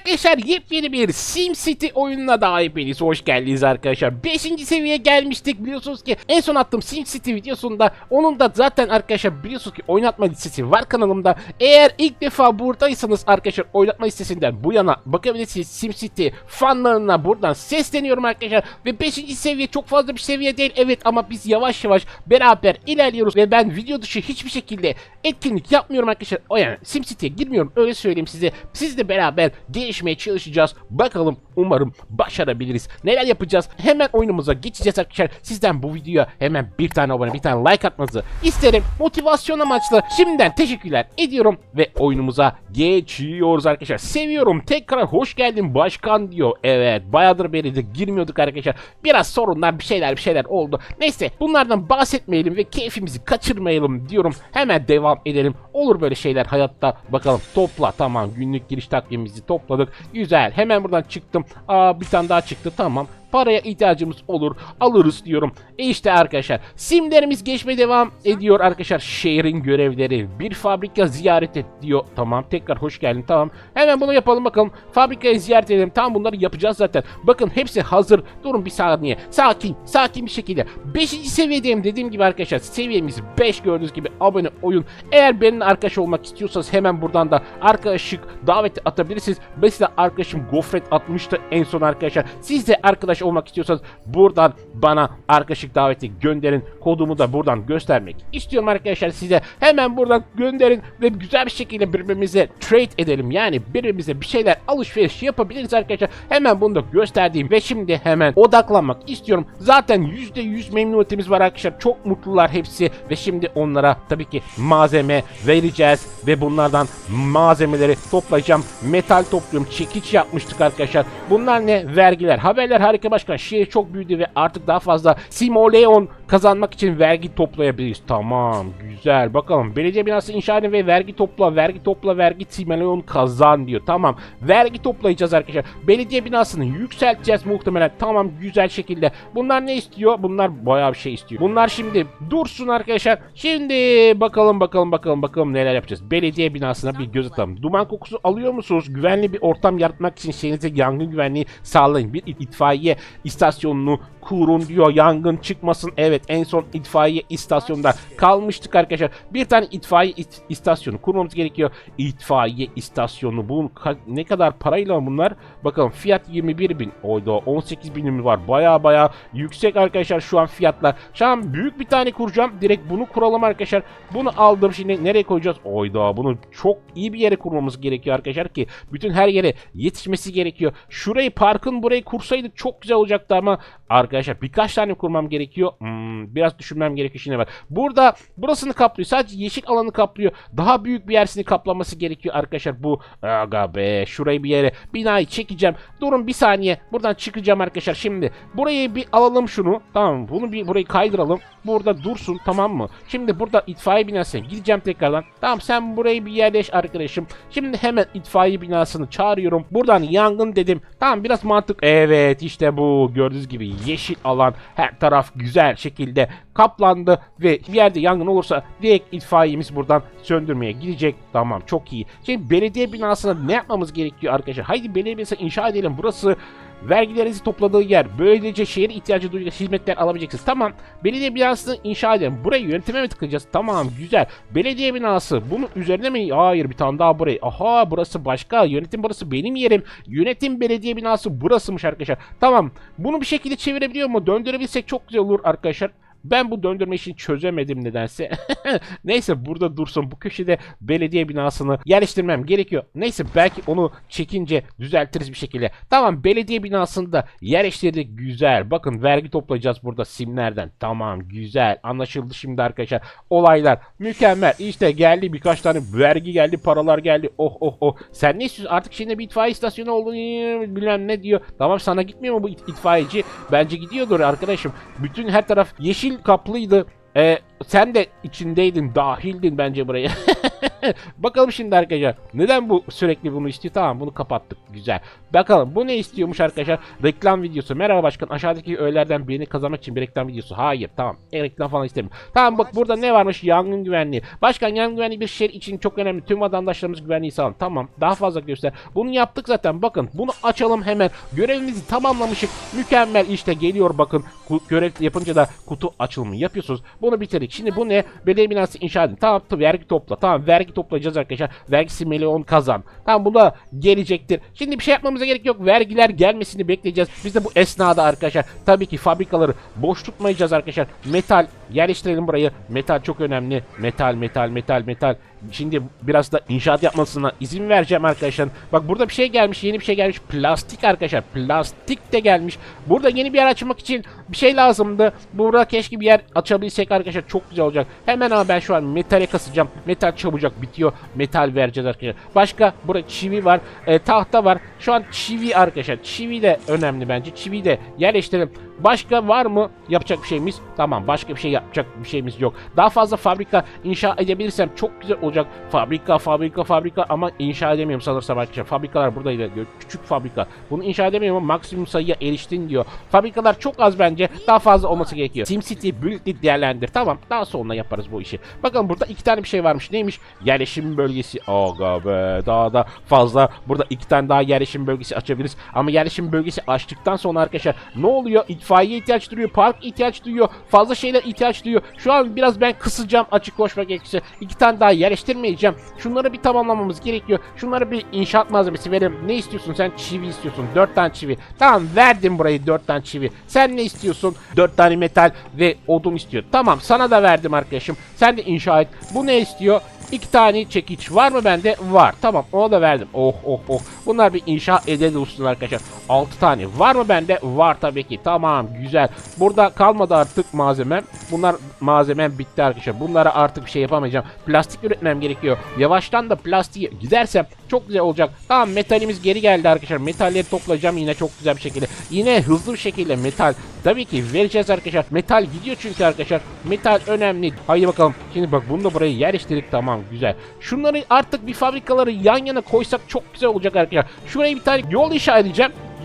arkadaşlar yepyeni bir SimCity oyununa daha hepiniz hoş geldiniz arkadaşlar. 5. seviyeye gelmiştik biliyorsunuz ki en son attığım SimCity videosunda onun da zaten arkadaşlar biliyorsunuz ki oynatma listesi var kanalımda. Eğer ilk defa buradaysanız arkadaşlar oynatma listesinden bu yana bakabilirsiniz SimCity fanlarına buradan sesleniyorum arkadaşlar. Ve 5. seviye çok fazla bir seviye değil evet ama biz yavaş yavaş beraber ilerliyoruz ve ben video dışı hiçbir şekilde etkinlik yapmıyorum arkadaşlar. O yani SimCity'ye girmiyorum öyle söyleyeyim size. Sizle beraber gelişmeye çalışacağız. Bakalım umarım başarabiliriz. Neler yapacağız? Hemen oyunumuza geçeceğiz arkadaşlar. Sizden bu videoya hemen bir tane abone bir tane like atmanızı isterim. Motivasyon amaçlı. Şimdiden teşekkürler ediyorum ve oyunumuza geçiyoruz arkadaşlar. Seviyorum. Tekrar hoş geldin başkan diyor. Evet bayağıdır beri de girmiyorduk arkadaşlar. Biraz sorunlar bir şeyler bir şeyler oldu. Neyse bunlardan bahsetmeyelim ve keyfimizi kaçırmayalım diyorum. Hemen devam edelim. Olur böyle şeyler hayatta. Bakalım topla tamam günlük giriş takvimimizi topladık. Güzel hemen buradan çıktım. Aa bir tane daha çıktı tamam. Paraya ihtiyacımız olur. Alırız diyorum. E işte arkadaşlar. Simlerimiz geçmeye devam ediyor arkadaşlar. Şehrin görevleri. Bir fabrika ziyaret et diyor. Tamam tekrar hoş geldin tamam. Hemen bunu yapalım bakalım. Fabrikayı ziyaret edelim. Tamam bunları yapacağız zaten. Bakın hepsi hazır. Durun bir saniye. Sakin. Sakin bir şekilde. 5. seviyedeyim dediğim gibi arkadaşlar. Seviyemiz 5 gördüğünüz gibi abone oyun. Eğer benimle arkadaş olmak istiyorsanız hemen buradan da arkadaşlık daveti atabilirsiniz. Mesela arkadaşım Gofret atmıştı en son arkadaşlar. Siz de arkadaş olmak istiyorsanız buradan bana arkadaşlık daveti gönderin. Kodumu da buradan göstermek istiyorum arkadaşlar size. Hemen buradan gönderin ve güzel bir şekilde birbirimize trade edelim. Yani birbirimize bir şeyler alışveriş yapabiliriz arkadaşlar. Hemen bunu da gösterdiğim ve şimdi hemen odaklanmak istiyorum. Zaten %100 memnuniyetimiz var arkadaşlar. Çok mutlular hepsi ve şimdi onlara tabii ki malzeme vereceğiz ve bunlardan malzemeleri toplayacağım. Metal topluyorum. Çekiç yapmıştık arkadaşlar. Bunlar ne? Vergiler. Haberler harika başkan. Şehir çok büyüdü ve artık daha fazla simoleon kazanmak için vergi toplayabiliriz. Tamam. Güzel. Bakalım. Belediye binası inşa edin ve vergi topla. Vergi topla. Vergi simoleon kazan diyor. Tamam. Vergi toplayacağız arkadaşlar. Belediye binasını yükselteceğiz muhtemelen. Tamam. Güzel şekilde. Bunlar ne istiyor? Bunlar bayağı bir şey istiyor. Bunlar şimdi dursun arkadaşlar. Şimdi bakalım bakalım bakalım bakalım neler yapacağız. Belediye binasına bir göz atalım. Duman kokusu alıyor musunuz? Güvenli bir ortam yaratmak için şehrinize yangın güvenliği sağlayın. Bir it- itfaiye istasyonunu kurun diyor. Yangın çıkmasın. Evet en son itfaiye istasyonunda kalmıştık arkadaşlar. Bir tane itfaiye is- istasyonu kurmamız gerekiyor. İtfaiye istasyonu. Bu ne kadar parayla bunlar? Bakalım fiyat 21 bin. Oyda 18 binimiz var. Baya baya yüksek arkadaşlar şu an fiyatlar. Şu an büyük bir tane kuracağım. Direkt bunu kuralım arkadaşlar. Bunu aldım şimdi nereye koyacağız? Oyda bunu çok iyi bir yere kurmamız gerekiyor arkadaşlar ki bütün her yere yetişmesi gerekiyor. Şurayı parkın burayı kursaydık çok güzel olacaktı ama arkadaşlar birkaç tane kurmam gerekiyor. Hmm, biraz düşünmem gerekiyor şimdi var. Burada burasını kaplıyor. Sadece yeşil alanı kaplıyor. Daha büyük bir yersini kaplaması gerekiyor arkadaşlar. Bu aga be şurayı bir yere binayı çekeceğim. Durun bir saniye. Buradan çıkacağım arkadaşlar. Şimdi burayı bir alalım şunu. Tamam? Bunu bir burayı kaydıralım. Burada dursun tamam mı? Şimdi burada itfaiye binasına gideceğim tekrardan. Tamam sen burayı bir yerleş arkadaşım. Şimdi hemen itfaiye binasını çağırıyorum. Buradan yangın dedim. Tamam biraz mantık. Evet işte bu gördüğünüz gibi yeşil alan her taraf güzel şekilde kaplandı ve bir yerde yangın olursa direkt itfaiyemiz buradan söndürmeye gidecek. Tamam çok iyi. Şimdi belediye binasına ne yapmamız gerekiyor arkadaşlar? Haydi belediye binası inşa edelim. Burası vergilerinizi topladığı yer. Böylece şehir ihtiyacı duyacak hizmetler alabileceksiniz. Tamam. Belediye binasını inşa edelim. Burayı yönetime mi tıklayacağız? Tamam güzel. Belediye binası. Bunun üzerine mi? Hayır bir tane daha burayı. Aha burası başka. Yönetim burası benim yerim. Yönetim belediye binası burasıymış arkadaşlar. Tamam. Bunu bir şekilde çevirebiliyor mu? Döndürebilsek çok güzel olur arkadaşlar. Ben bu döndürme işini çözemedim nedense. Neyse burada dursun. Bu köşede belediye binasını yerleştirmem gerekiyor. Neyse belki onu çekince düzeltiriz bir şekilde. Tamam belediye binasını da yerleştirdik. Güzel. Bakın vergi toplayacağız burada simlerden. Tamam güzel. Anlaşıldı şimdi arkadaşlar. Olaylar mükemmel. İşte geldi birkaç tane vergi geldi. Paralar geldi. Oh oh oh. Sen ne istiyorsun? Artık şimdi bir itfaiye istasyonu olduğunu bilmem ne diyor. Tamam sana gitmiyor mu bu it- itfaiyeci? Bence gidiyordur arkadaşım. Bütün her taraf yeşil kaplıydı. Ee, sen de içindeydin, dahildin bence buraya. Bakalım şimdi arkadaşlar. Neden bu sürekli bunu istiyor? Tamam bunu kapattık. Güzel. Bakalım bu ne istiyormuş arkadaşlar? Reklam videosu. Merhaba başkan aşağıdaki öğelerden birini kazanmak için bir reklam videosu. Hayır tamam. E, reklam falan istemiyorum. Tamam bak burada ne varmış? Yangın güvenliği. Başkan yangın güvenliği bir şehir için çok önemli. Tüm vatandaşlarımız güvenliği sağlayın. Tamam. Daha fazla göster. Bunu yaptık zaten. Bakın bunu açalım hemen. Görevimizi tamamlamışık. Mükemmel işte geliyor bakın. Görev yapınca da kutu açılımı yapıyorsunuz. Bunu bitirdik. Şimdi bu ne? Belediye binası inşa edin. Tamam vergi topla. Tamam vergi toplayacağız arkadaşlar. Vergisi milyon kazan. Tamam bu da gelecektir. Şimdi bir şey yapmamıza gerek yok. Vergiler gelmesini bekleyeceğiz. Biz de bu esnada arkadaşlar tabii ki fabrikaları boş tutmayacağız arkadaşlar. Metal yerleştirelim burayı. Metal çok önemli. Metal metal metal metal. Şimdi biraz da inşaat yapmasına izin vereceğim arkadaşlar. Bak burada bir şey gelmiş, yeni bir şey gelmiş. Plastik arkadaşlar. Plastik de gelmiş. Burada yeni bir yer açmak için bir şey lazımdı. Burada keşke bir yer açabilsek arkadaşlar. Çok güzel olacak. Hemen ama ben şu an metale kasacağım. Metal çabucak bitiyor. Metal vereceğiz arkadaşlar. Başka burada çivi var. e, tahta var. Şu an çivi arkadaşlar. Çivi de önemli bence. Çivi de yerleştirelim. Başka var mı yapacak bir şeyimiz? Tamam başka bir şey yapacak bir şeyimiz yok. Daha fazla fabrika inşa edebilirsem çok güzel olacak. Fabrika fabrika fabrika ama inşa edemiyorum sanırsam arkadaşlar. Fabrikalar burada ilerliyor. Küçük fabrika. Bunu inşa edemiyorum ama maksimum sayıya eriştin diyor. Fabrikalar çok az bence. Daha fazla olması gerekiyor. SimCity büyüklük değerlendir. Tamam daha sonra yaparız bu işi. Bakın burada iki tane bir şey varmış. Neymiş? Yerleşim bölgesi. Aga be daha da fazla. Burada iki tane daha yerleşim bölgesi açabiliriz. Ama yerleşim bölgesi açtıktan sonra arkadaşlar ne oluyor? İtfaiye ihtiyaç duyuyor. Park ihtiyaç duyuyor. Fazla şeyler ihtiyaç duyuyor. Şu an biraz ben kısacağım açık konuşmak gerekirse. İki tane daha yerleştirmeyeceğim. Şunları bir tamamlamamız gerekiyor. Şunları bir inşaat malzemesi verelim. Ne istiyorsun sen? Çivi istiyorsun. Dört tane çivi. Tamam verdim burayı dört tane çivi. Sen ne istiyorsun? Dört tane metal ve odun istiyor. Tamam sana da verdim arkadaşım. Sen de inşa et. Bu ne istiyor? İki tane çekiç var mı bende? Var. Tamam ona da verdim. Oh oh oh. Bunlar bir inşa edelim olsun arkadaşlar. Altı tane. Var mı bende? Var tabii ki. Tamam güzel. Burada kalmadı artık malzemem. Bunlar malzemem bitti arkadaşlar. Bunlara artık bir şey yapamayacağım. Plastik üretmem gerekiyor. Yavaştan da plastiğe gidersem çok güzel olacak. Tamam metalimiz geri geldi arkadaşlar. Metalleri toplayacağım yine çok güzel bir şekilde. Yine hızlı bir şekilde metal. Tabii ki vereceğiz arkadaşlar. Metal gidiyor çünkü arkadaşlar. Metal önemli. Haydi bakalım. Şimdi bak bunu da buraya yerleştirdik. Tamam güzel. Şunları artık bir fabrikaları yan yana koysak çok güzel olacak arkadaşlar. Şuraya bir tane yol inşa.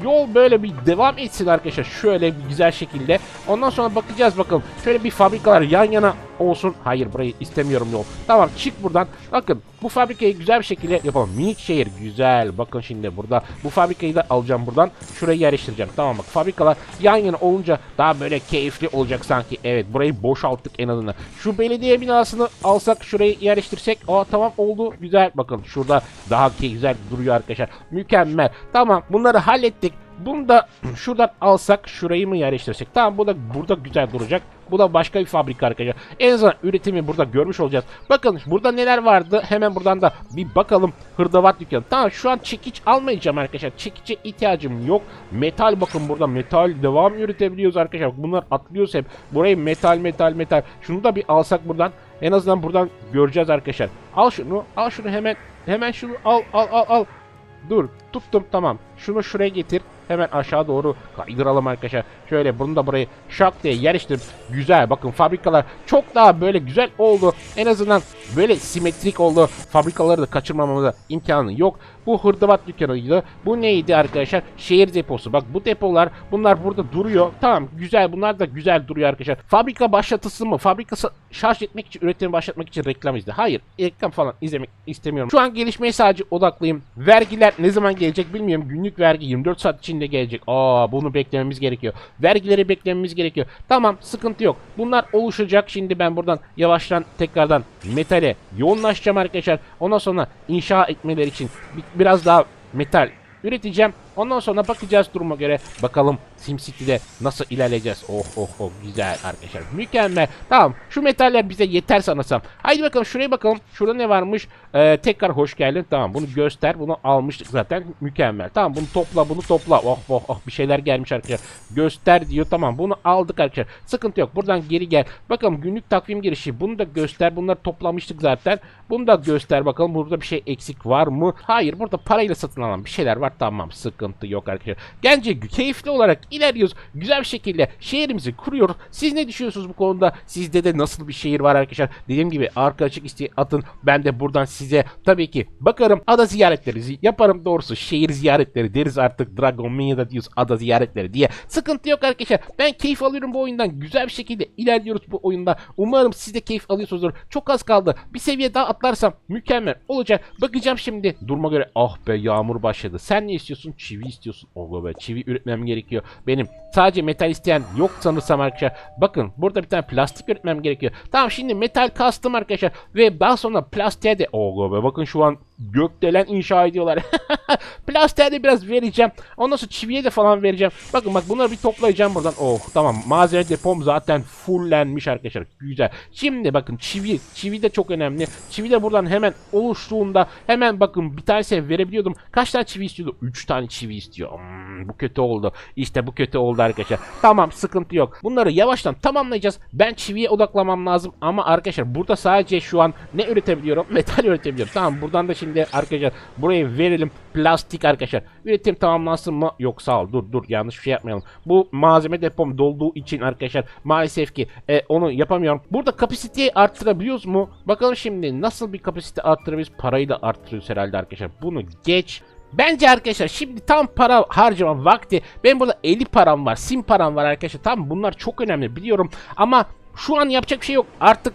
Yol böyle bir devam etsin arkadaşlar. Şöyle bir güzel şekilde. Ondan sonra bakacağız bakalım. Şöyle bir fabrikalar yan yana olsun. Hayır burayı istemiyorum yol. Tamam çık buradan. Bakın bu fabrikayı güzel bir şekilde yapalım. Minik şehir güzel. Bakın şimdi burada. Bu fabrikayı da alacağım buradan. Şuraya yerleştireceğim. Tamam bak fabrikalar yan yana olunca daha böyle keyifli olacak sanki. Evet burayı boşalttık en azından. Şu belediye binasını alsak şurayı yerleştirsek. Aa tamam oldu. Güzel. Bakın şurada daha güzel duruyor arkadaşlar. Mükemmel. Tamam bunları hallettik. Bunu da şuradan alsak şurayı mı yerleştirsek? Tamam bu da burada güzel duracak. Bu da başka bir fabrika arkadaşlar. En azından üretimi burada görmüş olacağız. Bakın burada neler vardı. Hemen buradan da bir bakalım. Hırdavat dükkanı. Tamam şu an çekiç almayacağım arkadaşlar. Çekiçe ihtiyacım yok. Metal bakın burada metal devam üretebiliyoruz arkadaşlar. Bunlar atlıyoruz hep. Burayı metal metal metal. Şunu da bir alsak buradan. En azından buradan göreceğiz arkadaşlar. Al şunu. Al şunu hemen. Hemen şunu al al al al. Dur tuttum tamam. Şunu şuraya getir. Hemen aşağı doğru kaydıralım arkadaşlar. Şöyle bunu da buraya şak diye yerleştirip güzel bakın fabrikalar çok daha böyle güzel oldu. En azından böyle simetrik oldu. Fabrikaları da kaçırmamamıza imkanı yok. Bu hırdavat dükkanıydı. Bu neydi arkadaşlar? Şehir deposu. Bak bu depolar bunlar burada duruyor. Tamam güzel bunlar da güzel duruyor arkadaşlar. Fabrika başlatısı mı? Fabrikası şarj etmek için üretimi başlatmak için reklam izle. Hayır reklam falan izlemek istemiyorum. Şu an gelişmeye sadece odaklıyım. Vergiler ne zaman gelecek bilmiyorum. Günlük vergi 24 saat içinde gelecek. Aa bunu beklememiz gerekiyor. Vergileri beklememiz gerekiyor. Tamam sıkıntı yok. Bunlar oluşacak. Şimdi ben buradan yavaştan tekrardan metale yoğunlaşacağım arkadaşlar. Ondan sonra inşa etmeleri için bi- biraz daha metal üreteceğim. Ondan sonra bakacağız duruma göre. Bakalım SimCity'de nasıl ilerleyeceğiz. Oh oh oh güzel arkadaşlar. Mükemmel. Tamam şu metaller bize yeter sanırsam. Haydi bakalım şuraya bakalım. Şurada ne varmış? Ee, tekrar hoş geldin. Tamam bunu göster. Bunu almıştık zaten. Mükemmel. Tamam bunu topla bunu topla. Oh oh oh bir şeyler gelmiş arkadaşlar. Göster diyor. Tamam bunu aldık arkadaşlar. Sıkıntı yok. Buradan geri gel. Bakalım günlük takvim girişi. Bunu da göster. Bunları toplamıştık zaten. Bunu da göster bakalım. Burada bir şey eksik var mı? Hayır burada parayla satın alan bir şeyler var. Tamam sıkıntı sıkıntı yok arkadaşlar. Bence keyifli olarak ilerliyoruz. Güzel bir şekilde şehrimizi kuruyoruz. Siz ne düşünüyorsunuz bu konuda? Sizde de nasıl bir şehir var arkadaşlar? Dediğim gibi arka açık isteği atın. Ben de buradan size tabii ki bakarım. Ada ziyaretleri zi- yaparım doğrusu. Şehir ziyaretleri deriz artık. Dragon Mania'da diyoruz ada ziyaretleri diye. Sıkıntı yok arkadaşlar. Ben keyif alıyorum bu oyundan. Güzel bir şekilde ilerliyoruz bu oyunda. Umarım siz de keyif alıyorsunuzdur. Çok az kaldı. Bir seviye daha atlarsam mükemmel olacak. Bakacağım şimdi. Duruma göre ah be yağmur başladı. Sen ne istiyorsun? Çivi istiyorsun. Oh be çivi üretmem gerekiyor. Benim sadece metal isteyen yok sanırsam arkadaşlar. Bakın burada bir tane plastik üretmem gerekiyor. Tamam şimdi metal kastım arkadaşlar. Ve daha sonra plastiğe de oh be bakın şu an gökdelen inşa ediyorlar. Plastiğe de biraz vereceğim. Ondan sonra çiviye de falan vereceğim. Bakın bak bunları bir toplayacağım buradan. Oh tamam malzeme depom zaten fullenmiş arkadaşlar. Güzel. Şimdi bakın çivi. Çivi de çok önemli. Çivi de buradan hemen oluştuğunda hemen bakın bir tanesine verebiliyordum. Kaç tane çivi istiyordu? 3 tane çivi istiyor. Hmm, bu kötü oldu. İşte bu kötü oldu arkadaşlar. Tamam sıkıntı yok. Bunları yavaştan tamamlayacağız. Ben çiviye odaklamam lazım ama arkadaşlar burada sadece şu an ne üretebiliyorum? Metal üretebiliyorum. Tamam buradan da şimdi arkadaşlar buraya verelim. Plastik arkadaşlar. Üretim tamamlansın mı? Yok sağ ol. Dur dur yanlış bir şey yapmayalım. Bu malzeme depom dolduğu için arkadaşlar maalesef ki e, onu yapamıyorum. Burada kapasiteyi arttırabiliyoruz mu? Bakalım şimdi nasıl bir kapasite arttırabiliriz? Parayı da arttırıyoruz herhalde arkadaşlar. Bunu geç. Bence arkadaşlar şimdi tam para harcama vakti. Benim burada 50 param var, sim param var arkadaşlar. Tamam bunlar çok önemli biliyorum. Ama şu an yapacak bir şey yok. Artık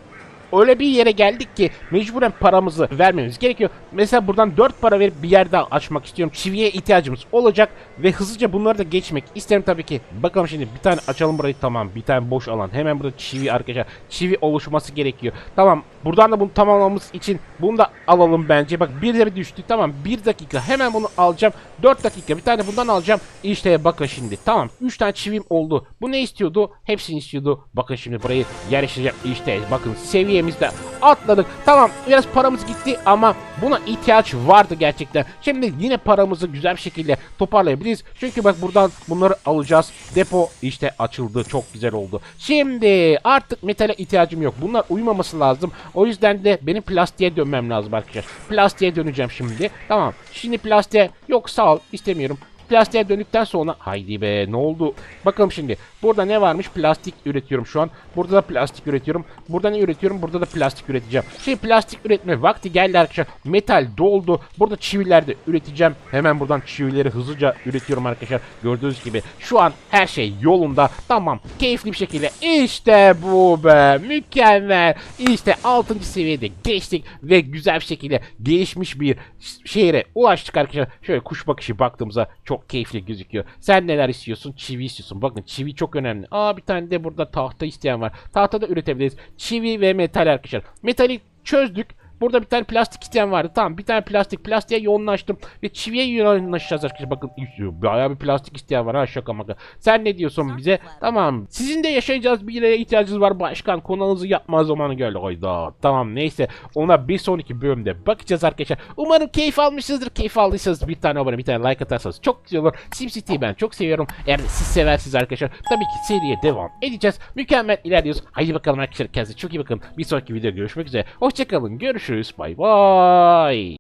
öyle bir yere geldik ki mecburen paramızı vermemiz gerekiyor. Mesela buradan 4 para verip bir yer daha açmak istiyorum. Çiviye ihtiyacımız olacak ve hızlıca bunları da geçmek isterim tabii ki. Bakalım şimdi bir tane açalım burayı tamam. Bir tane boş alan. Hemen burada çivi arkadaşlar. Çivi oluşması gerekiyor. Tamam. Buradan da bunu tamamlamamız için bunu da alalım bence. Bak bir de bir düştü. Tamam. Bir dakika. Hemen bunu alacağım. 4 dakika. Bir tane bundan alacağım. İşte bakın şimdi. Tamam. 3 tane çivim oldu. Bu ne istiyordu? Hepsini istiyordu. Bakın şimdi burayı yerleştireceğim. İşte bakın seviyemizde atladık. Tamam. Biraz paramız gitti ama buna ihtiyaç vardı gerçekten. Şimdi yine paramızı güzel bir şekilde toparlayabiliriz. Çünkü bak buradan bunları alacağız. Depo işte açıldı. Çok güzel oldu. Şimdi artık metale ihtiyacım yok. Bunlar uyumaması lazım. O yüzden de benim plastiğe dönmem lazım arkadaşlar. Plastiğe döneceğim şimdi. Tamam. Şimdi plastiğe yok sağ ol istemiyorum. Plastiğe döndükten sonra haydi be ne oldu? Bakalım şimdi. Burada ne varmış? Plastik üretiyorum şu an. Burada da plastik üretiyorum. Burada ne üretiyorum? Burada da plastik üreteceğim. Şimdi plastik üretme vakti geldi arkadaşlar. Metal doldu. Burada çiviler de üreteceğim. Hemen buradan çivileri hızlıca üretiyorum arkadaşlar. Gördüğünüz gibi şu an her şey yolunda. Tamam. Keyifli bir şekilde. İşte bu be. Mükemmel. İşte 6. seviyede geçtik ve güzel bir şekilde gelişmiş bir şehre ulaştık arkadaşlar. Şöyle kuş bakışı baktığımızda çok keyifli gözüküyor. Sen neler istiyorsun? Çivi istiyorsun. Bakın çivi çok önemli. Aa bir tane de burada tahta isteyen var. Tahta da üretebiliriz. Çivi ve metal arkadaşlar. Metali çözdük. Burada bir tane plastik isteyen vardı. Tamam bir tane plastik. Plastiğe yoğunlaştım. Ve çiviye yoğunlaşacağız arkadaşlar. Bakın bayağı bir plastik isteyen var ha şaka maka. Sen ne diyorsun bize? Tamam. Sizin de yaşayacağız bir yere ihtiyacınız var. Başkan konağınızı yapma zamanı geldi. Hayda. Tamam neyse. Ona bir sonraki bölümde bakacağız arkadaşlar. Umarım keyif almışsınızdır. Keyif aldıysanız bir tane abone bir tane like atarsanız çok güzel olur. SimCity'yi ben çok seviyorum. Eğer siz seversiniz arkadaşlar. Tabii ki seriye devam edeceğiz. Mükemmel ilerliyoruz. Haydi bakalım arkadaşlar. Kendinize çok iyi bakın. Bir sonraki videoda görüşmek üzere. Hoşçakalın. Görüşürüz. Bye bye.